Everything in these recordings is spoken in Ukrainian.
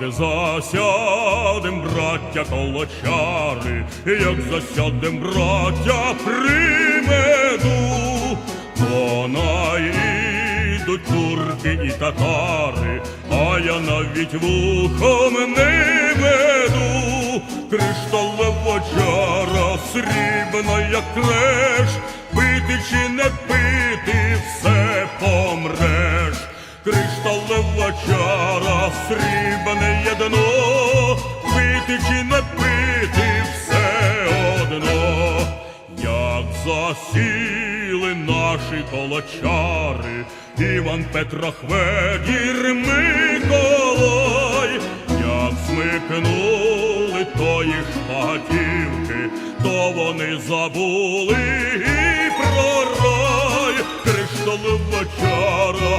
Як засядем, браття колочари, як засядем, браття при меду, то наїдуть турки і татари, а я навіть вухом не веду, кришталева чара, срібна, як креш, пити чи не пити, все помреш. Кришталева чара, срібне єдно, пити чи не пити, все одно. Як засіли наші колочари, Іван Петра Хведір Миколай, як смикнули тої шпагатівки, то вони забули і про рай, кришталева чара,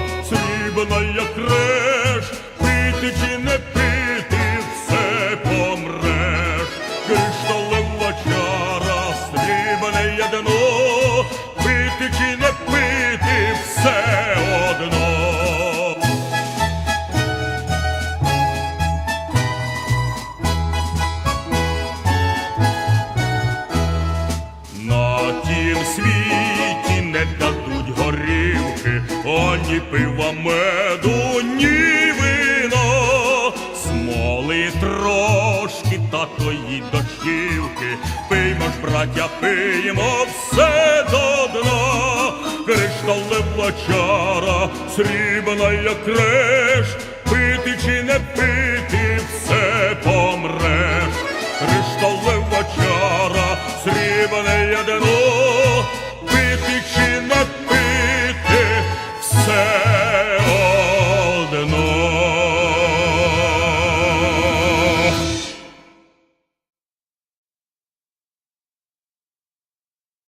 срібна як креш, пити чи не пити, все помреш, кришталева чара, срібне єдно, пити чи не пити, все одно. На тім світі не ані пива меду, ні вино, смоли трошки, тато й дочівки, пиймо ж, браття, пиймо все до дна, кришталева чара, срібна, як креш, пити чи не пити, все помреш, кришталева чара, срібне ядено.